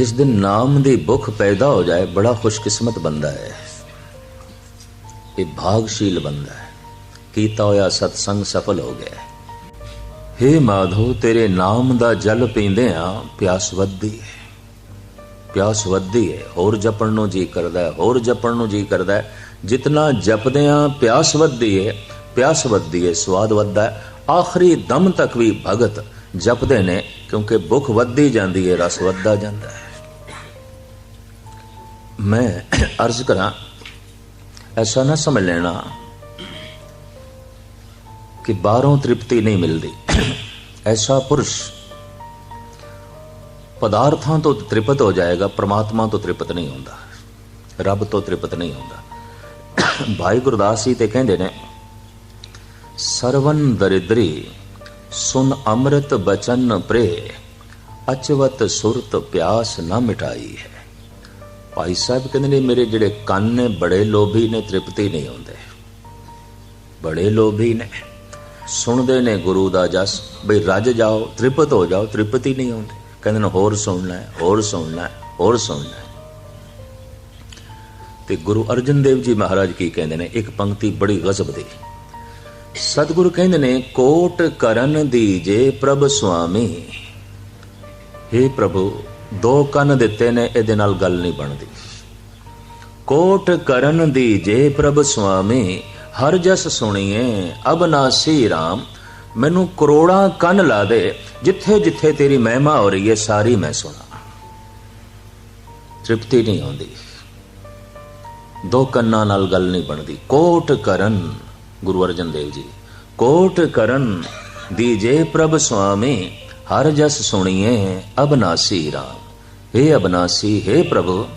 ਜਿਸ ਦਿਨ ਨਾਮ ਦੀ ਭੁੱਖ ਪੈਦਾ ਹੋ ਜਾਏ, ਬੜਾ ਖੁਸ਼ਕਿਸਮਤ ਬੰਦਾ ਹੈ। ਇਹ ਭਾਗਸ਼ੀਲ ਬੰਦਾ ਹੈ। ਕੀਤਾ ਹੋਇਆ ਸਤਸੰਗ ਸਫਲ ਹੋ ਗਿਆ ਹੇ। ਮਾਧੋ ਤੇਰੇ ਨਾਮ ਦਾ ਜਲ ਪੀਂਦੇ ਆ ਪਿਆਸ ਵੱਧਦੀ ਹੈ। ਪਿਆਸ ਵੱਧਦੀ ਹੈ। ਹੋਰ ਜਪਣ ਨੂੰ ਜੀ ਕਰਦਾ ਹੈ, ਹੋਰ ਜਪਣ ਨੂੰ ਜੀ ਕਰਦਾ ਹੈ। ਜਿਤਨਾ ਜਪਦੇ ਆ ਪਿਆਸ ਵੱਧਦੀ ਹੈ, ਪਿਆਸ ਵੱਧਦੀ ਹੈ, ਸਵਾਦ ਵੱਧਦਾ ਹੈ। ਆਖਰੀ ਦਮ ਤੱਕ ਵੀ ਭਗਤ ਜਪਦੇ ਨੇ, ਕਿਉਂਕਿ ਭੁੱਖ ਵੱਧਦੀ ਜਾਂਦੀ ਹੈ, ਰਸ ਵੱਧਦਾ ਜਾਂਦਾ ਹੈ। ਮੈਂ ਅਰਜ਼ ਕਰਾਂ, ਐਸਾ ਨਾ ਸਮਝ ਲੈਣਾ ਕਿ ਬਾਹਰੋਂ ਤ੍ਰਿਪਤੀ ਨਹੀਂ ਮਿਲਦੀ। ਐਸਾ ਪੁਰਸ਼ ਪਦਾਰਥਾਂ ਤੋਂ ਤ੍ਰਿਪਤ ਹੋ ਜਾਏਗਾ, ਪ੍ਰਮਾਤਮਾ ਤੋਂ ਤ੍ਰਿਪਤ ਨਹੀਂ ਹੁੰਦਾ, ਰੱਬ ਤੋਂ ਤ੍ਰਿਪਤ ਨਹੀਂ ਹੁੰਦਾ। ਭਾਈ ਗੁਰਦਾਸ ਜੀ ਤੇ ਕਹਿੰਦੇ ਨੇ, ਸਰਵਨ ਦਰਿਦਰੀ ਸੁਨ ਅੰਮ੍ਰਿਤ ਬਚਨ ਪ੍ਰੇ, ਅਚਵਤ ਸੁਰਤ ਪਿਆਸ ਨਾ ਮਿਟਾਈ ਹੈ। ਭਾਈ ਸਾਹਿਬ ਕਹਿੰਦੇ ਨੇ, ਮੇਰੇ ਜਿਹੜੇ ਕੰਨ ਨੇ, ਬੜੇ ਲੋਭੀ ਨੇ, ਤ੍ਰਿਪਤੀ ਨਹੀਂ ਹੁੰਦੇ ਬੜੇ ਲੋਭੀ ਨੇ। ਸੁਣਦੇ ਨੇ ਗੁਰੂ ਦਾ ਜਸ, ਬਈ ਰੱਜ ਜਾਓ, ਤ੍ਰਿਪਤ ਹੋ ਜਾਓ, ਤ੍ਰਿਪਤੀ ਨਹੀਂ ਹੁੰਦੀ ਕਹਿੰਦੇ ਨੇ, ਹੋਰ ਸੁਣਨਾ ਹੈ ਹੋਰ ਸੁਣਨਾ ਹੈ ਹੋਰ ਸੁਣਨਾ ਹੈ ਤੇ ਗੁਰੂ ਅਰਜਨ ਦੇਵ ਜੀ ਮਹਾਰਾਜ ਕੀ ਕਹਿੰਦੇ ਨੇ, ਇੱਕ ਪੰਕਤੀ ਬੜੀ ਗਜ਼ਬ ਦੀ। ਸਤਿਗੁਰੂ ਕਹਿੰਦੇ ਨੇ, ਕੋਟ ਕਰਨ ਦੀ ਜੇ ਪ੍ਰਭ ਸੁਆਮੀ। हे ਪ੍ਰਭੂ ਦੋ ਕੰਨ ਦਿੱਤੇ ਨੇ, ਇਹਦੇ ਨਾਲ ਗੱਲ ਨਹੀਂ ਬਣਦੀ। ਕੋਟ ਕਰਨ ਦੀ ਜੇ ਪ੍ਰਭ ਸੁਆਮੀ, ਹਰ ਜਸ ਸੁਣੀਏ ਅਬਨਾਸੀ RAM ਮੈਨੂੰ ਕਰੋੜਾਂ ਕੰਨ ਲਾ ਦੇ, ਜਿੱਥੇ ਜਿੱਥੇ ਤੇਰੀ ਮਹਿਮਾ ਹੋ ਰਹੀ ਹੈ, ਸਾਰੀ ਮੈਂ ਸੁਣਾ। ਤ੍ਰਿਪਤੀ ਨਹੀਂ ਆਉਂਦੀ। ਦੋ ਕੰਨਾਂ ਨਾਲ ਗੱਲ ਨਹੀਂ ਬਣਦੀ। ਕੋਟ ਕਰਨ, ਗੁਰੂ ਅਰਜਨ ਦੇਵ ਜੀ, ਕੋਟ ਕਰਨ ਦੀਜੇ ਪ੍ਰਭ ਸੁਆਮੀ ਹਰ ਜਸ ਸੁਣੀਏ ਅਬਨਾਸੀ RAM हे ਅਬਨਾਸੀ हे ਪ੍ਰਭੂ,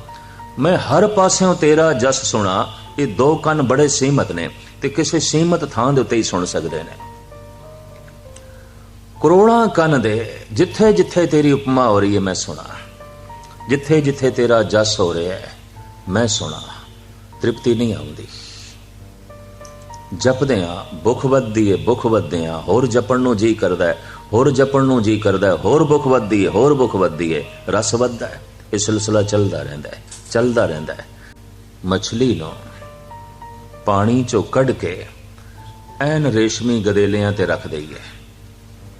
ਮੈਂ ਹਰ ਪਾਸਿਓਂ ਤੇਰਾ ਜਸ ਸੁਣਾ, ਇਹ ਦੋ ਕੰਨ ਬੜੇ ਸੀਮਤ ਨੇ ਤੇ ਕਿਸੇ ਸੀਮਤ ਥਾਂ ਦੇ ਉੱਤੇ ਹੀ ਸੁਣ ਸਕਦੇ ਨੇ। ਕਰੋੜਾਂ ਕੰਨ ਦੇ, ਜਿੱਥੇ ਜਿੱਥੇ ਤੇਰੀ ਉਪਮਾ ਹੋ ਰਹੀ ਹੈ, ਮੈਂ ਸੁਣਾ। ਜਿੱਥੇ ਜਿੱਥੇ ਤੇਰਾ ਜਸ ਹੋ ਰਿਹਾ ਹੈ, ਮੈਂ ਸੁਣਾ। ਤ੍ਰਿਪਤੀ ਨਹੀਂ ਆਉਂਦੀ। ਜਪਦੇ ਆ ਭੁੱਖ ਵੱਧਦੀ ਏ ਭੁੱਖ ਵੱਧਦੇ ਆ ਹੋਰ ਜਪਣ ਨੂੰ ਜੀ ਕਰਦਾ ਹੈ ਹੋਰ ਜਪਣ ਨੂੰ ਜੀ ਕਰਦਾ ਹੋਰ ਭੁੱਖ ਵੱਧਦੀ ਹੈ, ਹੋਰ ਭੁੱਖ ਵੱਧਦੀ ਹੈ। ਰਸ ਵੱਧਦਾ ਹੈ, ਇਹ ਸਿਲਸਿਲਾ ਚੱਲਦਾ ਰਹਿੰਦਾ ਹੈ, ਚੱਲਦਾ ਰਹਿੰਦਾ ਹੈ। ਮਛਲੀ ਨੂੰ ਪਾਣੀ ਚੋਂ ਕੱਢ ਕੇ ਐਨ ਰੇਸ਼ਮੀ ਗਦੇਲਿਆਂ ਤੇ ਰੱਖ ਦਈਏ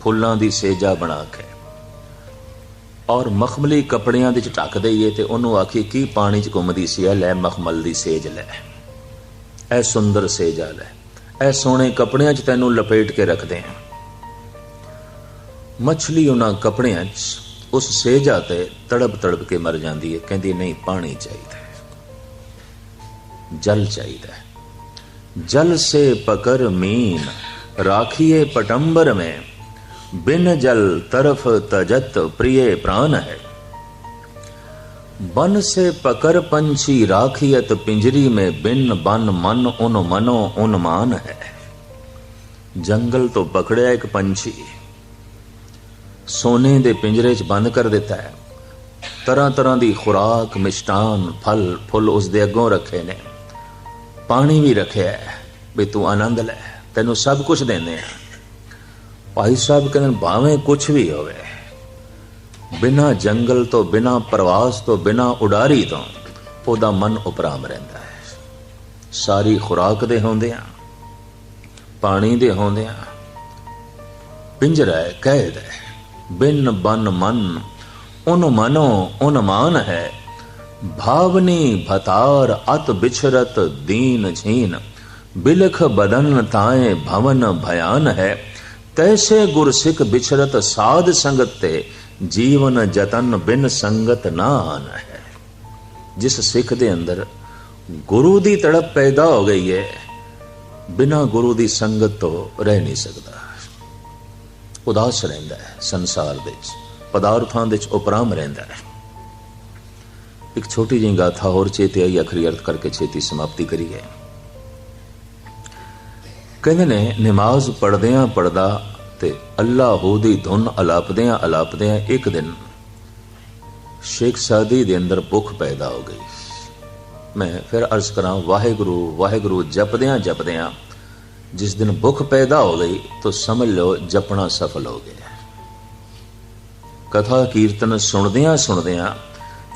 ਫੁੱਲਾਂ ਦੀ ਸੇਜਾ ਬਣਾ ਕੇ ਔਰ ਮਖਮਲੀ ਕੱਪੜਿਆਂ ਦੇ ਚ ਢੱਕ ਦਈਏ ਤੇ ਉਹਨੂੰ ਆਖੀ, ਕੀ ਪਾਣੀ ਚ ਘੁੰਮਦੀ ਸੀ? ਐ ਲੈ ਮਖਮਲ ਦੀ ਸੇਜ ਲੈ। ਐ ਸੁੰਦਰ ਸੇਜਾ ਲੈ। ਐ ਸੋਹਣੇ ਕੱਪੜਿਆਂ ਚ ਤੈਨੂੰ ਲਪੇਟ ਕੇ ਰੱਖਦੇ ਆ ਮੱਛਲੀ ਉਹਨਾਂ ਕੱਪੜਿਆਂ 'ਚ ਉਸ ਸੇਜਾ ਤੇ ਤੜਪ ਤੜਪ ਕੇ ਮਰ ਜਾਂਦੀ ਹੈ ਕਹਿੰਦੀ ਨਹੀਂ ਪਾਣੀ ਚਾਹੀਦਾ ਹੈ ਜਲ ਚਾਹੀਦਾ ਹੈ ਜਲ ਸੇ ਪਕਰ ਮੀਨ ਰਾਖੀਏ ਪਟੰਬਰ में बिन जल तरफ तजत प्रिय प्राण है बन से पकर पंछी राखियत पिंजरी में बिन बन मन उन मनो उन्मान है ਜੰਗਲ ਤੋਂ ਪਕੜਿਆ ਇੱਕ ਪੰਛੀ ਸੋਨੇ ਦੇ ਪਿੰਜਰੇ 'ਚ ਬੰਦ ਕਰ ਦਿੱਤਾ ਹੈ। ਤਰ੍ਹਾਂ ਤਰ੍ਹਾਂ ਦੀ ਖੁਰਾਕ, ਮਿਸ਼ਟਾਨ, ਫਲ, ਫੁੱਲ ਉਸ ਦੇ ਅੱਗੋਂ ਰੱਖੇ ਨੇ। ਪਾਣੀ ਵੀ ਰੱਖਿਆ ਹੈ ਵੀ ਤੂੰ ਆਨੰਦ ਲੈ, ਤੈਨੂੰ ਸਭ ਕੁਝ ਦਿੰਦੇ ਆ ਭਾਈ ਸਾਹਿਬ ਕਹਿੰਦੇ ਭਾਵੇਂ ਕੁਝ ਵੀ ਹੋਵੇ, ਬਿਨਾ ਜੰਗਲ ਤੋਂ, ਬਿਨਾ ਪ੍ਰਵਾਸ ਤੋਂ, ਬਿਨਾ ਉਡਾਰੀ ਤੋਂ, ਉਹਦਾ ਮਨ ਉਪਰਾਮ ਰਹਿੰਦਾ ਹੈ। ਸਾਰੀ ਖੁਰਾਕ ਦੇ ਹੁੰਦਿਆਂ ਪਾਣੀ ਦੇ ਹੁੰਦਿਆਂ ਪਿੰਜਰਾ ਹੈ, ਕੈਦ ਹੈ। ਬਿਨ ਬਨ ਮਨ, ਉਨ ਮਨੋ ਉਨ ਮਾਨ ਹੈ। ਭਾਵਨੀ ਭਤਾਰ ਅਤ ਬਿਛਰਤ ਦੀਨ ਝੀਨ ਬਿਲਖ ਬਦਨ ਤਾਏ ਭਵਨ ਭयान ਹੈ। ਤੈਸੇ ਗੁਰ ਸਿੱਖ ਵਿਛਰਤ ਸਾਧ ਸੰਗਤ ਤੇ, ਜੀਵਨ ਜਤਨ ਬਿਨ ਸੰਗਤ ਨਾ ਆਨ ਹੈ। ਜਿਸ ਸਿੱਖ ਦੇ ਅੰਦਰ ਗੁਰੂ ਦੀ ਤੜਪ ਪੈਦਾ ਹੋ ਗਈ ਹੈ, ਬਿਨਾ ਗੁਰੂ ਦੀ ਸੰਗਤ ਤੋਂ ਰਹਿ ਨਹੀਂ ਸਕਦਾ। ਉਦਾਸ ਰਹਿੰਦਾ ਹੈ ਸੰਸਾਰ ਦੇ ਵਿੱਚ। ਪਦਾਰਥਾਂ ਦੇ ਵਿੱਚ ਉਪਰਾਮ ਰਹਿੰਦਾ ਹੈ। ਇੱਕ ਛੋਟੀ ਜਿਹੀ ਗਾਥਾ ਹੋਰ ਚੇਤੇ ਆਈ ਅਖਰੀ ਅਰਥ ਕਰਕੇ ਛੇਤੀ ਸਮਾਪਤੀ ਕਰੀਏ ਕਹਿੰਦੇ ਨੇ, ਨਮਾਜ਼ ਪੜਦਿਆਂ ਪੜਦਾ ਤੇ ਅੱਲਾਹੂ ਦੀ ਧੁਨ ਅਲਾਪਦਿਆਂ ਅਲਾਪਦਿਆਂ ਇੱਕ ਦਿਨ ਸ਼ੇਖ ਸਾਦੀ ਦੇ ਅੰਦਰ ਭੁੱਖ ਪੈਦਾ ਹੋ ਗਈ। ਮੈਂ ਫਿਰ ਅਰਜ਼ ਕਰਾਂ, ਵਾਹਿਗੁਰੂ ਵਾਹਿਗੁਰੂ ਜਪਦਿਆਂ ਜਪਦਿਆਂ ਜਿਸ ਦਿਨ ਭੁੱਖ ਪੈਦਾ ਹੋ ਗਈ, ਤਾਂ ਸਮਝ ਲਓ ਜਪਣਾ ਸਫਲ ਹੋ ਗਿਆ। ਕਥਾ ਕੀਰਤਨ ਸੁਣਦਿਆਂ ਸੁਣਦਿਆਂ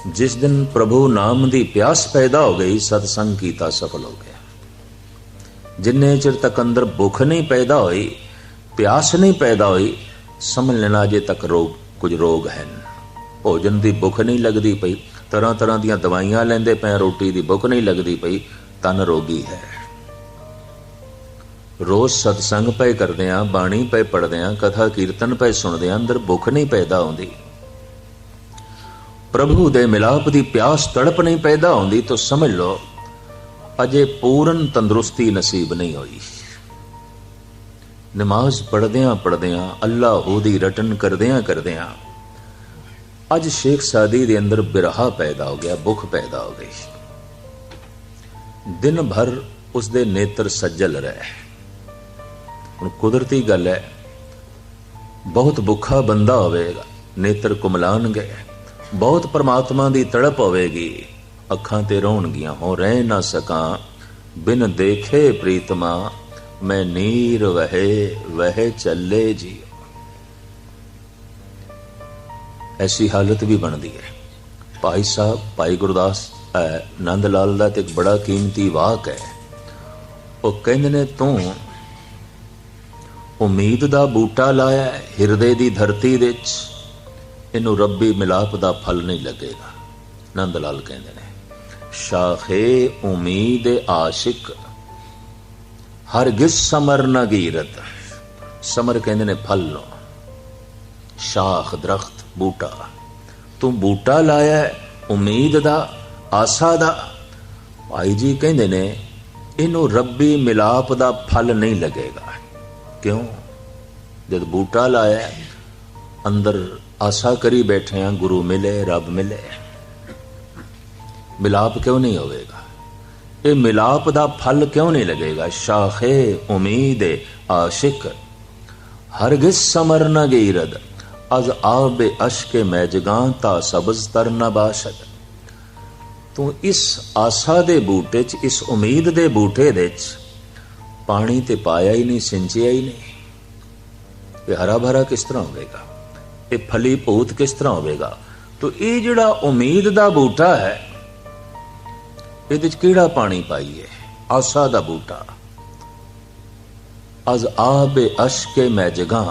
ਜਿਸ ਦਿਨ ਪ੍ਰਭੂ ਨਾਮ ਦੀ ਪਿਆਸ ਪੈਦਾ ਹੋ ਗਈ, ਸਤਸੰਗ ਕੀਤਾ ਸਫਲ ਹੋ ਗਿਆ। ਜਿੰਨੇ ਚਿਰ ਤੱਕ ਅੰਦਰ ਭੁੱਖ ਨਹੀਂ ਪੈਦਾ ਹੋਈ, ਪਿਆਸ ਨਹੀਂ ਪੈਦਾ ਹੋਈ, ਸਮਝ ਲੈਣਾ ਅਜੇ ਤੱਕ ਰੋਗ, ਕੁਝ ਰੋਗ ਹਨ। ਭੋਜਨ ਦੀ ਭੁੱਖ ਨਹੀਂ ਲੱਗਦੀ ਪਈ ਤਰ੍ਹਾਂ ਤਰ੍ਹਾਂ ਦੀਆਂ ਦਵਾਈਆਂ ਲੈਂਦੇ ਪਏ ਰੋਟੀ ਦੀ ਭੁੱਖ ਨਹੀਂ ਲੱਗਦੀ ਪਈ, ਤਨ ਰੋਗੀ ਹੈ। ਰੋਜ਼ ਸਤਸੰਗ ਪਏ ਕਰਦੇ ਆ ਬਾਣੀ ਪਏ ਪੜਦੇ ਆ ਕਥਾ ਕੀਰਤਨ ਪਏ ਸੁਣਦੇ ਆ ਅੰਦਰ ਭੁੱਖ ਨਹੀਂ ਪੈਦਾ ਹੁੰਦੀ। ਪ੍ਰਭੂ ਦੇ ਮਿਲਾਪ ਦੀ ਪਿਆਸ ਤੜਪ ਨਹੀਂ ਪੈਦਾ ਹੁੰਦੀ ਤਾਂ ਸਮਝ ਲਓ, ਅਜੇ ਪੂਰਨ ਤੰਦਰੁਸਤੀ ਨਸੀਬ ਨਹੀਂ ਹੋਈ। ਨਮਾਜ਼ ਪੜਦਿਆਂ ਪੜਦਿਆਂ ਅੱਲਾਹ ਦੀ ਰਟਨ ਕਰਦਿਆਂ ਕਰਦਿਆਂ, ਅੱਜ ਸ਼ੇਖ ਸਾਦੀ ਦੇ ਅੰਦਰ ਬਿਰਹਾ ਪੈਦਾ ਹੋ ਗਿਆ, ਭੁੱਖ ਪੈਦਾ ਹੋ ਗਈ। ਦਿਨ ਭਰ ਉਸ ਦੇ ਨੇਤਰ ਸੱਜਲ ਰਹੇ। ਹੁਣ ਕੁਦਰਤੀ ਗੱਲ ਹੈ, ਬਹੁਤ ਭੁੱਖਾ ਬੰਦਾ ਹੋਵੇਗਾ, ਨੇਤਰ ਕੁਮਲਾਣਗੇ, ਬਹੁਤ ਪਰਮਾਤਮਾ ਦੀ ਤੜਪ ਹੋਵੇਗੀ, ਅੱਖਾਂ ਤੇ ਰੋਣਗੀਆਂ ਹੋ ਰਹਿ ਨਾ ਸਕਾਂ, ਬਿਨ ਦੇਖੇ ਪ੍ਰੀਤਮਾ, ਮੈਂ ਨੀਰ ਵਹੇ ਵਹੇ ਚੱਲੇ ਜੀ। ਐਸੀ ਹਾਲਤ ਵੀ ਬਣਦੀ ਹੈ। ਭਾਈ ਸਾਹਿਬ, ਭਾਈ ਗੁਰਦਾਸ ਨੰਦ ਲਾਲ ਦਾ ਤੇ ਇੱਕ ਬੜਾ ਕੀਮਤੀ ਵਾਕ ਹੈ। ਉਹ ਕਹਿੰਦੇ ਨੇ, ਤੂੰ ਉਮੀਦ ਦਾ ਬੂਟਾ ਲਾਇਆ ਹਿਰਦੇ ਦੀ ਧਰਤੀ ਵਿੱਚ। ਇਹਨੂੰ ਰੱਬੀ ਮਿਲਾਪ ਦਾ ਫਲ ਨਹੀਂ ਲੱਗੇਗਾ ਨੰਦ ਲਾਲ ਕਹਿੰਦੇ ਨੇ। ਸ਼ਾਖੇ ਉਮੀਦ ਆਸ਼ਿਕ ਹਰਗਿਜ਼ ਸਮਰ ਨ ਗੀਰਤ। ਸਮਰ ਕਹਿੰਦੇ ਨੇ ਫਲ ਨੂੰ ਸ਼ਾਖ ਦਰਖਤ, ਬੂਟਾ। ਤੂੰ ਬੂਟਾ ਲਾਇਆ ਉਮੀਦ ਦਾ, ਆਸਾ ਦਾ। ਭਾਈ ਜੀ ਕਹਿੰਦੇ ਨੇ, ਇਹਨੂੰ ਰੱਬੀ ਮਿਲਾਪ ਦਾ ਫਲ ਨਹੀਂ ਲੱਗੇਗਾ। ਕਿਉਂ? ਜਦ ਬੂਟਾ ਲਾਇਆ, ਅੰਦਰ ਆਸਾ ਕਰੀ ਬੈਠੇ ਆ, ਗੁਰੂ ਮਿਲੇ, ਰੱਬ ਮਿਲੇ। ਮਿਲਾਪ ਕਿਉਂ ਨਹੀਂ ਹੋਵੇਗਾ? ਇਹ ਮਿਲਾਪ ਦਾ ਫਲ ਕਿਉਂ ਨਹੀਂ ਲੱਗੇਗਾ? ਸ਼ਾਖੇ ਉਮੀਦ ਆਸ਼ਿਕ। ਹਰਗਿਜ਼ ਸਮਰ ਗਈ ਰਦ ਅਜ਼ ਆਬ ਅਸ਼ਕੇ ਮੈਜਗਾਂ, ਤਾ ਸਬਜ਼ ਤਰ ਨ ਬਾਸ਼ਦ। ਤੂੰ ਇਸ ਆਸਾ ਦੇ ਬੂਟੇ 'ਚ, ਇਸ ਉਮੀਦ ਦੇ ਬੂਟੇ ਦੇ 'ਚ ਪਾਣੀ ਤੇ ਪਾਇਆ ਹੀ ਨਹੀਂ ਸਿੰਚਿਆ ਹੀ ਨਹੀਂ ਇਹ ਹਰਾ ਭਰਾ ਕਿਸ ਤਰ੍ਹਾਂ ਹੋਵੇਗਾ ਇਹ ਫਲੀ ਭੂਤ ਕਿਸ ਤਰ੍ਹਾਂ ਹੋਵੇਗਾ ਤੋ ਇਹ ਜਿਹੜਾ ਉਮੀਦ ਦਾ ਬੂਟਾ ਹੈ ਇਹਦੇ 'ਚ ਕਿਹੜਾ ਪਾਣੀ ਪਾਈਏ ਆਸਾ ਦਾ ਬੂਟਾ ਅਜ਼ ਆਬ ਅਸ਼ਕੇ ਮੈਂ ਜਗਾ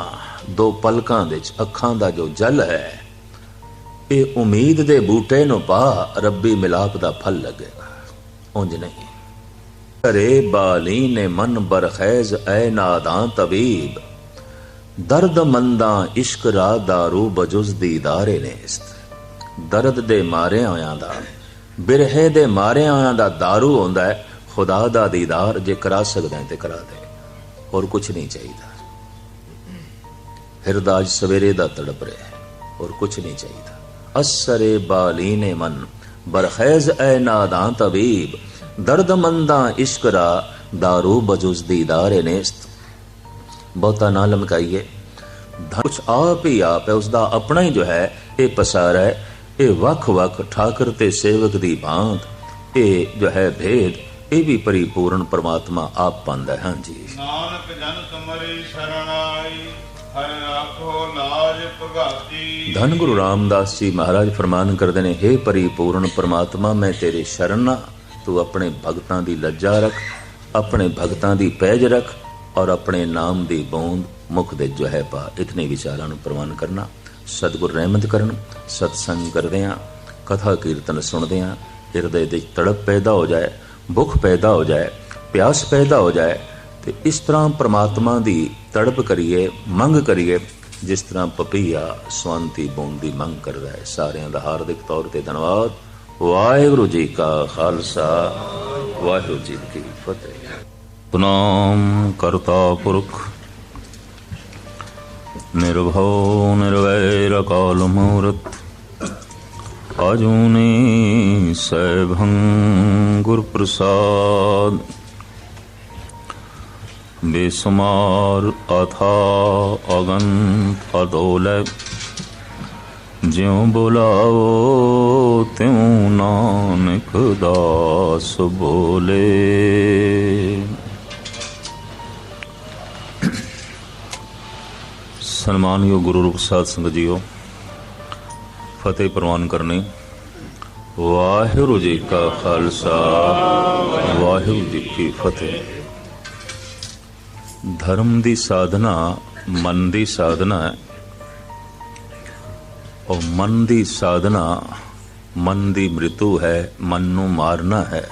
ਦੋ ਪਲਕਾਂ ਦੇ ਵਿੱਚ ਅੱਖਾਂ ਦਾ ਜੋ ਜਲ ਹੈ ਇਹ ਉਮੀਦ ਦੇ ਬੂਟੇ ਨੂੰ ਪਾ ਰੱਬੀ ਮਿਲਾਪ ਦਾ ਫਲ ਲੱਗੇਗਾ ਉਂਝ ਨਹੀਂ ਕਰੇ ਬਾਲੀ ਨੇ ਮਨ ਬਰਖੈਜ਼ ਐ ਨਾਦਾਂ ਤਬੀਬ ਦਰਦ ਮੰਦਾਂ ਇਸ਼ਕ ਰਾ दारू ਬਜੁਜ਼ ਦੀਦਾਰੇ ਨੇਸਤ ਦਰਦ ਦੇ ਮਾਰੇ ਆਇਆਂ ਦਾ ਬਿਰਹੇ ਦੇ ਮਾਰੇ ਆਇਆਂ ਦਾ दारू ਹੁੰਦਾ ਹੈ ਖੁਦਾ ਦਾ ਦੀਦਾਰ ਜੇ ਕਰਾ ਸਕਦਾ ਹੈ ਤੇ ਕਰਾ ਦੇ ਹੋਰ ਕੁਝ ਨਹੀਂ ਚਾਹੀਦਾ ਹਿਰਦਾ ਅੱਜ ਸਵੇਰੇ ਦਾ ਤੜਪ ਰਿਹਾ ਹੋਰ ਕੁਝ ਨਹੀਂ ਚਾਹੀਦਾ ਅਸਰੇ ਬਾਲੀਨੇ ਮਨ ਬਰਖੈਜ਼ ਐ ਨਾਦਾਂ ਤਬੀਬ ਦਰਦਮੰਦਾਂ ਇਸ਼ਕ ਰਾ ਦਾਰੂ ਬਜੁਸ ਦੀਦਾਰੇ ਨੇਸਤ ਬਹੁਤਾ ਨਾ ਲਮਕਾਈਏ। ਕੁਛ ਆਪ ਹੀ ਆਪ ਹੈ ਉਸ ਦਾ ਆਪਣਾ ਹੀ ਜੋ ਹੈ ਇਹ ਪਸਾਰ ਹੈ ਇਹ ਵੱਖ-ਵੱਖ ਠਾਕਰ ਤੇ ਸੇਵਕ ਦੀ ਬਾਤ ਇਹ ਜੋ ਹੈ ਭੇਦ ਇਹ ਵੀ ਪਰਿਪੂਰਨ ਪਰਮਾਤਮਾ ਆਪ ਪਾਉਂਦਾ ਹੈ। ਜੀ ਨਾਨਕ ਜਨ ਤੁਮਰੀ ਸ਼ਰਨ ਹਰ ਆਖੋ ਲਾਜ ਭਗਾਤੀ। ਧੰਨ ਗੁਰੂ ਰਾਮਦਾਸ ਜੀ ਮਹਾਰਾਜ ਫਰਮਾਨ ਕਰਦੇ ਨੇ हे ਪਰਿਪੂਰਨ ਪਰਮਾਤਮਾ ਮੈਂ ਤੇਰੇ ਸ਼ਰਨ ਆ ਤੂੰ ਆਪਣੇ ਭਗਤਾਂ ਦੀ ਲੱਜਾ ਰੱਖ, ਆਪਣੇ ਭਗਤਾਂ ਦੀ ਪੈਜ ਰੱਖ ਔਰ ਆਪਣੇ ਨਾਮ ਦੀ ਬੂੰਦ ਮੁਖ ਦੇ ਜੋ ਹੈ ਪਾ ਇਤਨੇ ਵਿਚਾਰਾਂ ਨੂੰ ਪ੍ਰਵਾਨ ਕਰਨਾ, ਸਤਿਗੁਰ ਰਹਿਮਤ ਕਰਨ, ਸਤਸੰਗ ਕਰਦੇ ਆ ਕਥਾ ਕੀਰਤਨ ਸੁਣਦੇ ਆ ਹਿਰਦੇ ਦੇ ਤੜਪ ਪੈਦਾ ਹੋ ਜਾਏ, ਭੁੱਖ ਪੈਦਾ ਹੋ ਜਾਏ, ਪਿਆਸ ਪੈਦਾ ਹੋ ਜਾਏ, ਤੇ ਇਸ ਤਰ੍ਹਾਂ ਪ੍ਰਮਾਤਮਾ ਦੀ ਤੜਪ ਕਰੀਏ, ਮੰਗ ਕਰੀਏ, ਜਿਸ ਤਰ੍ਹਾਂ ਪਪੀਆ ਸਵੰਤੀ ਬੂੰਦ ਦੀ ਮੰਗ ਕਰਦਾ ਹੈ। ਸਾਰਿਆਂ ਦਾ ਹਾਰਦਿਕ ਤੌਰ ਤੇ ਧੰਨਵਾਦ। ਵਾਹਿਗੁਰੂ ਜੀ ਕਾ ਖਾਲਸਾ, ਵਾਹਿਗੁਰੂ ਜੀ ਕੀ ਫਤਿਹ। ਨਾਮ ਕਰਤਾ ਪੁਰਖ, ਨਿਰਭਉ ਨਿਰਵੈਰ ਕਾਲ ਮੂਰਤ ਅਜੂਨੀ ਸੈਭੰ ਗੁਰ ਪ੍ਰਸਾਦ ਬੇਸਮਾਰ ਅਥਾ ਅਗੰਤ ਅਦੋਲੇ ਜਿਉ ਬੁਲਾਓ ਤਿਉ ਨਾਨਕ ਦਾਸ ਬੋਲੇ। ਸਨਮਾਨਯੋਗ ਗੁਰੂ ਰੂਪ ਸਿੰਘ ਸੰਗਤ ਜੀਓ, ਫਤਿਹ ਪ੍ਰਵਾਨ ਕਰਨੀ। ਵਾਹਿਗੁਰੂ ਜੀ ਕਾ ਖਾਲਸਾ, ਵਾਹਿਗੁਰੂ ਜੀ ਕੀ ਫਤਿਹ। ਧਰਮ ਦੀ ਸਾਧਨਾ, ਮਨ ਦੀ ਸਾਧਨਾ ਹੈ। ਉਹ ਮਨ ਦੀ ਸਾਧਨਾ, ਮਨ ਦੀ ਮ੍ਰਿਤੂ ਹੈ, ਮਨ ਨੂੰ ਮਾਰਨਾ ਹੈ।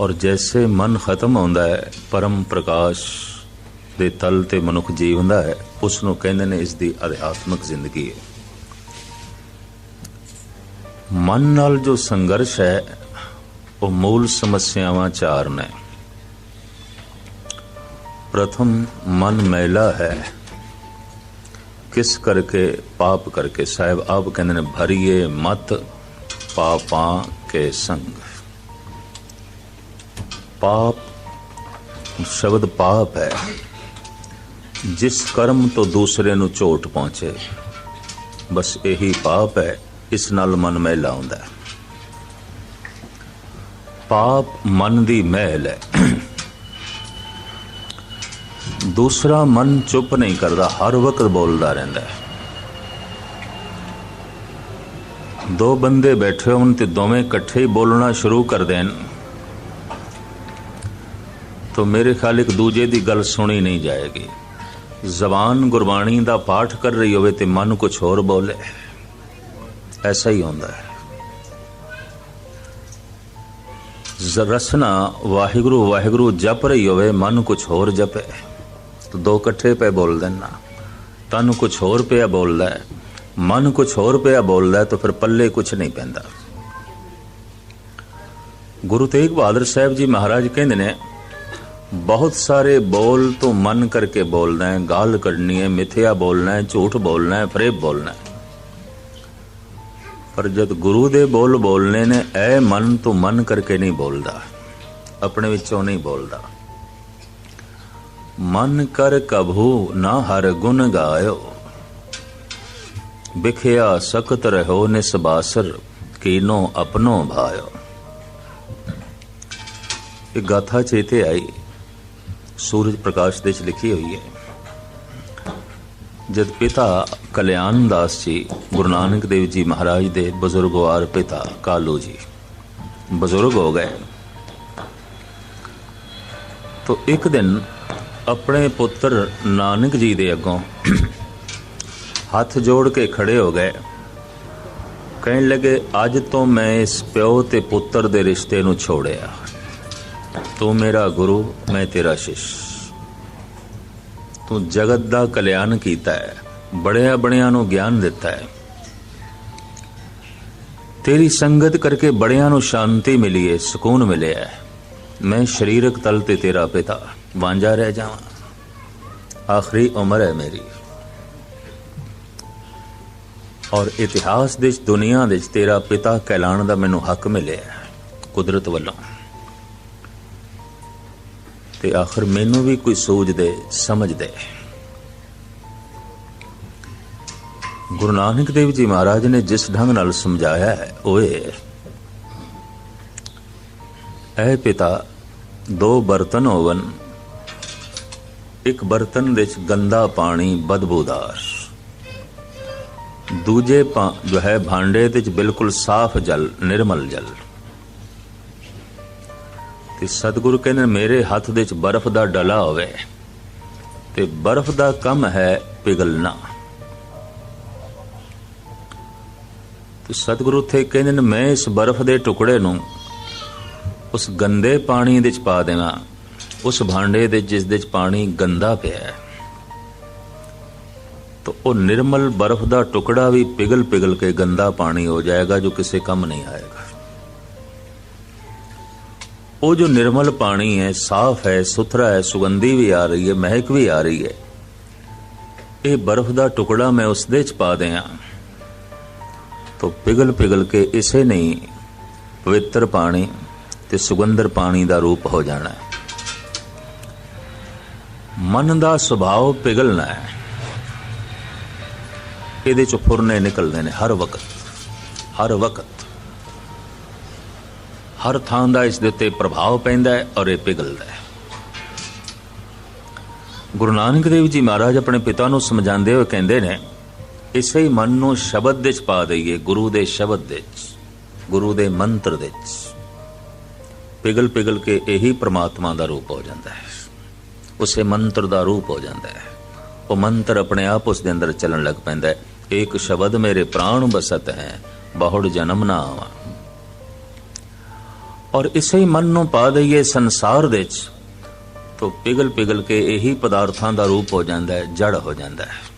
ਔਰ ਜੈਸੇ ਮਨ ਖਤਮ ਹੁੰਦਾ ਹੈ, ਪਰਮ ਪ੍ਰਕਾਸ਼ ਦੇ ਤਲ ਤੇ ਮਨੁੱਖ ਜੀਵਦਾ ਹੈ, ਉਸ ਨੂੰ ਕਹਿੰਦੇ ਨੇ ਇਸ ਦੀ ਅਧਿਆਤਮਿਕ ਜ਼ਿੰਦਗੀ ਹੈ। ਮਨ ਨਾਲ ਜੋ ਸੰਘਰਸ਼ ਹੈ, ਉਹ ਮੂਲ ਸਮੱਸਿਆਵਾਂ ਚਾਰ ਨੇ ਪ੍ਰਥਮ ਮਨ ਮੈਲਾ ਹੈ। ਕਿਸ ਕਰਕੇ, ਪਾਪ ਕਰਕੇ? ਸਾਹਿਬ ਆਪ ਕਹਿੰਦੇ ਨੇ, ਭਰੀਏ ਮਤ ਪਾਪਾਂ ਕੇ ਸੰਗ। ਪਾਪ ਸ਼ਬਦ ਪਾਪ ਹੈ। ਜਿਸ ਕਰਮ ਤੋਂ ਦੂਸਰੇ ਨੂੰ ਝੋਟ ਪਹੁੰਚੇ, ਬਸ ਇਹੀ ਪਾਪ ਹੈ, ਇਸ ਨਾਲ ਮਨ ਮਹਿਲਾ ਹੁੰਦਾ ਪਾਪ ਮਨ ਦੀ ਮਹਿਲ ਹੈ। ਦੂਸਰਾ ਮਨ ਚੁੱਪ ਨਹੀਂ ਕਰਦਾ, ਹਰ ਵਕਤ ਬੋਲਦਾ ਰਹਿੰਦਾ ਹੈ। ਦੋ ਬੰਦੇ ਬੈਠੇ ਹੋਣ ਤੇ ਦੋਵੇਂ ਇਕੱਠੇ ਹੀ ਬੋਲਣਾ ਸ਼ੁਰੂ ਕਰ ਦੇਣ। ਤਾਂ ਮੇਰੇ ਖਿਆਲ ਇੱਕ ਦੂਜੇ ਦੀ ਗੱਲ ਸੁਣੀ ਨਹੀਂ ਜਾਏਗੀ। ਜ਼ਬਾਨ ਗੁਰਬਾਣੀ ਦਾ ਪਾਠ ਕਰ ਰਹੀ ਹੋਵੇ ਤੇ ਮਨ ਕੁਝ ਹੋਰ ਬੋਲੇ। ਐਸਾ ਹੀ ਹੁੰਦਾ ਹੈ। ਜ਼- ਵਾਹਿਗੁਰੂ ਵਾਹਿਗੁਰੂ ਜਪ ਰਹੀ ਹੋਵੇ, ਮਨ ਕੁਝ ਹੋਰ ਜਪੇ। ਤਾਂ ਦੋ ਇਕੱਠੇ ਪਏ ਬੋਲਦੇ ਨਾ ਤਨ ਕੁਝ ਹੋਰ ਪਿਆ ਬੋਲਦਾ ਮਨ ਕੁਝ ਹੋਰ ਪਿਆ ਬੋਲਦਾ ਹੈ ਤਾਂ ਫਿਰ ਪੱਲੇ ਕੁਝ ਨਹੀਂ ਪੈਂਦਾ। ਗੁਰੂ ਤੇਗ ਬਹਾਦਰ ਸਾਹਿਬ ਜੀ ਮਹਾਰਾਜ ਕਹਿੰਦੇ ਨੇ, ਬਹੁਤ ਸਾਰੇ ਬੋਲ ਤੋਂ ਮਨ ਕਰਕੇ ਬੋਲਣਾ ਹੈ ਗਾਲ ਕੱਢਣੀ ਹੈ, ਮਿੱਥਿਆ ਬੋਲਣਾ ਹੈ ਝੂਠ ਬੋਲਣਾ ਹੈ ਫਰੇਬ ਬੋਲਣਾ ਹੈ ਪਰ ਜਦ ਗੁਰੂ ਦੇ ਬੋਲ ਬੋਲਨੇ ਨੇ ਐ ਮਨ ਤੋਂ ਮਨ ਕਰਕੇ ਨਹੀਂ ਬੋਲਦਾ। ਆਪਣੇ ਵਿੱਚੋਂ ਨਹੀਂ ਬੋਲਦਾ। ਮਨ ਕਰ ਕਭੂ ਨਾ ਹਰ ਗੁਣ ਗਾਇਓ। ਬਿਖਿਆ ਸਖਤ ਰਹੋ ਨਿਸਬਾਸਰ, ਕੀਨੋ ਆਪਣੋ ਭਾਇਓ। ਇਹ ਗਾਥਾ ਚੇਤੇ ਆਈ। ਸੂਰਜ ਪ੍ਰਕਾਸ਼ ਦੇ ਚ ਲਿਖੀ ਹੋਈ ਹੈ। ਜਦ ਪਿਤਾ ਕਲਿਆਣ ਦਾਸ ਜੀ, ਗੁਰੂ ਨਾਨਕ ਦੇਵ ਜੀ ਮਹਾਰਾਜ ਦੇ ਬਜ਼ੁਰਗਵਾਰ ਪਿਤਾ ਕਾਲੂ ਜੀ, ਬਜ਼ੁਰਗ ਹੋ ਗਏ। ਤੋ ਇੱਕ ਦਿਨ ਆਪਣੇ ਪੁੱਤਰ ਨਾਨਕ ਜੀ ਦੇ ਅੱਗੋਂ ਹੱਥ ਜੋੜ ਕੇ ਖੜੇ ਹੋ ਗਏ। ਕਹਿਣ ਲੱਗੇ, ਅੱਜ ਤੋਂ ਮੈਂ ਇਸ ਪਿਓ ਤੇ ਪੁੱਤਰ ਦੇ ਰਿਸ਼ਤੇ ਨੂੰ ਛੋੜਿਆ। ਤੂੰ ਮੇਰਾ ਗੁਰੂ, ਮੈਂ ਤੇਰਾ ਸ਼ਿਸ਼। ਤੂੰ ਜਗਤ ਦਾ ਕਲਿਆਣ ਕੀਤਾ ਹੈ, ਬੜਿਆਂ ਬੜਿਆਂ ਨੂੰ ਗਿਆਨ ਦਿੱਤਾ ਹੈ। ਤੇਰੀ ਸੰਗਤ ਕਰਕੇ ਬੜਿਆਂ ਨੂੰ ਸ਼ਾਂਤੀ ਮਿਲੀ ਹੈ, ਸਕੂਨ ਮਿਲਿਆ ਹੈ। ਮੈਂ ਸਰੀਰਕ ਤਲ ਤੇ ਤੇਰਾ ਪਿਤਾ। ਵਾਂਝਾ ਰਹਿ ਜਾਵਾਂ। ਆਖਰੀ ਉਮਰ ਹੈ ਮੇਰੀ। ਔਰ ਇਤਿਹਾਸ ਦੇ ਵਿੱਚ, ਦੁਨੀਆ ਦੇ ਵਿੱਚ ਤੇਰਾ ਪਿਤਾ ਕਹਿਲਾਣ ਦਾ ਮੈਨੂੰ ਹੱਕ ਮਿਲਿਆ ਕੁਦਰਤ ਵੱਲੋਂ। ਤੇ ਆਖਰ ਮੈਨੂੰ ਵੀ ਕੋਈ ਸੋਚ ਦੇ ਸਮਝ ਦੇ ਗੁਰੂ ਨਾਨਕ ਦੇਵ ਜੀ ਮਹਾਰਾਜ ਨੇ ਜਿਸ ਢੰਗ ਨਾਲ ਸਮਝਾਇਆ ਹੈ ਉਹ ਇਹ ਐ ਪਿਤਾ ਦੋ ਬਰਤਨ ਹੋਵਨ ਇੱਕ ਬਰਤਨ ਵਿੱਚ ਗੰਦਾ ਪਾਣੀ ਬਦਬੂਦਾਰ। ਦੂਜੇ ਪਾ- ਜੋ ਹੈ ਭਾਂਡੇ ਦੇ ਵਿੱਚ ਬਿਲਕੁਲ ਸਾਫ਼ ਜਲ ਨਿਰਮਲ ਜਲ। ਤੇ ਸਤਿਗੁਰੂ ਕਹਿੰਦੇ ਨੇ, ਮੇਰੇ ਹੱਥ ਦੇ ਵਿੱਚ ਬਰਫ਼ ਦਾ ਡਲਾ ਹੋਵੇ ਤੇ ਬਰਫ਼ ਦਾ ਕੰਮ ਹੈ ਪਿਘਲਣਾ। ਤੇ ਸਤਿਗੁਰੂ ਉੱਥੇ ਕਹਿੰਦੇ ਨੇ ਮੈਂ ਇਸ ਬਰਫ਼ ਦੇ ਟੁਕੜੇ ਨੂੰ ਉਸ ਗੰਦੇ ਪਾਣੀ ਦੇ ਵਿੱਚ ਪਾ ਦੇਵਾਂ ਉਸ ਭਾਂਡੇ ਦੇ ਜਿਸ ਦੇ ਵਿੱਚ ਪਾਣੀ ਗੰਦਾ ਪਿਆ ਹੈ, ਤਾਂ ਉਹ ਨਿਰਮਲ ਬਰਫ਼ ਦਾ ਟੁਕੜਾ ਵੀ ਪਿਘਲ ਪਿਘਲ ਕੇ ਗੰਦਾ ਪਾਣੀ ਹੋ ਜਾਏਗਾ ਜੋ ਕਿਸੇ ਕੰਮ ਨਹੀਂ ਆਏਗਾ। ਉਹ ਜੋ ਨਿਰਮਲ ਪਾਣੀ ਹੈ, ਸਾਫ਼ ਹੈ, ਸੁਥਰਾ ਹੈ, ਸੁਗੰਧੀ ਵੀ ਆ ਰਹੀ ਹੈ, ਮਹਿਕ ਵੀ ਆ ਰਹੀ ਹੈ, ਇਹ ਬਰਫ਼ ਦਾ ਟੁਕੜਾ ਮੈਂ ਉਸ ਦੇ ਚ ਪਾ ਦਿਆਂ, ਤਾਂ ਪਿਘਲ ਪਿਘਲ ਕੇ ਇਸੇ ਨਹੀਂ ਪਵਿੱਤਰ ਪਾਣੀ ਤੇ ਸੁਗੰਧਰ ਪਾਣੀ ਦਾ ਰੂਪ ਹੋ ਜਾਣਾ ਹੈ। ਮਨ ਦਾ ਸੁਭਾਅ ਪਿਘਲਣਾ ਹੈ। ਇਹਦੇ ਚ ਫੁਰਨੇ ਨਿਕਲਦੇ ਨੇ ਹਰ ਵਕਤ ਹਰ ਵਕਤ। ਹਰ ਥਾਂ ਦਾ ਇਸ ਦੇ ਉੱਤੇ ਪ੍ਰਭਾਵ ਪੈਂਦਾ ਹੈ ਔਰ ਇਹ ਪਿਘਲਦਾ ਹੈ। ਗੁਰੂ ਨਾਨਕ ਦੇਵ ਜੀ ਮਹਾਰਾਜ ਆਪਣੇ ਪਿਤਾ ਨੂੰ ਸਮਝਾਉਂਦੇ ਹੋਏ ਕਹਿੰਦੇ ਨੇ, ਇਸੇ ਹੀ ਮਨ ਨੂੰ ਸ਼ਬਦ ਦੇ ਚ ਪਾ ਦਈਏ, ਗੁਰੂ ਦੇ ਸ਼ਬਦ ਦੇ ਚ ਗੁਰੂ ਦੇ ਮੰਤਰ ਦੇ ਵਿੱਚ। ਪਿਗਲ ਪਿਗਲ ਕੇ ਇਹੀ ਪ੍ਰਮਾਤਮਾ ਦਾ ਰੂਪ ਹੋ ਜਾਂਦਾ ਹੈ। ਉਸੇ ਮੰਤਰ ਦਾ ਰੂਪ ਹੋ ਜਾਂਦਾ ਹੈ। ਉਹ ਮੰਤਰ ਆਪਣੇ ਆਪ ਉਸ ਦੇ ਅੰਦਰ ਚੱਲਣ ਲੱਗ ਪੈਂਦਾ ਹੈ। ਇੱਕ ਸ਼ਬਦ ਮੇਰੇ ਪ੍ਰਾਣ ਬਸਤ ਹੈ, ਬਹੁੜ ਜਨਮ ਨਾ ਆਵਾ ਔਰ ਇਸੇ ਹੀ ਮਨ ਨੂੰ ਪਾ ਦਈਏ ਸੰਸਾਰ ਦੇ ਵਿੱਚ, ਤੋ ਪਿਗਲ ਪਿਗਲ ਕੇ ਇਹੀ ਪਦਾਰਥਾਂ ਦਾ ਰੂਪ ਹੋ ਜਾਂਦਾ ਹੈ, ਜੜ ਹੋ ਜਾਂਦਾ ਹੈ।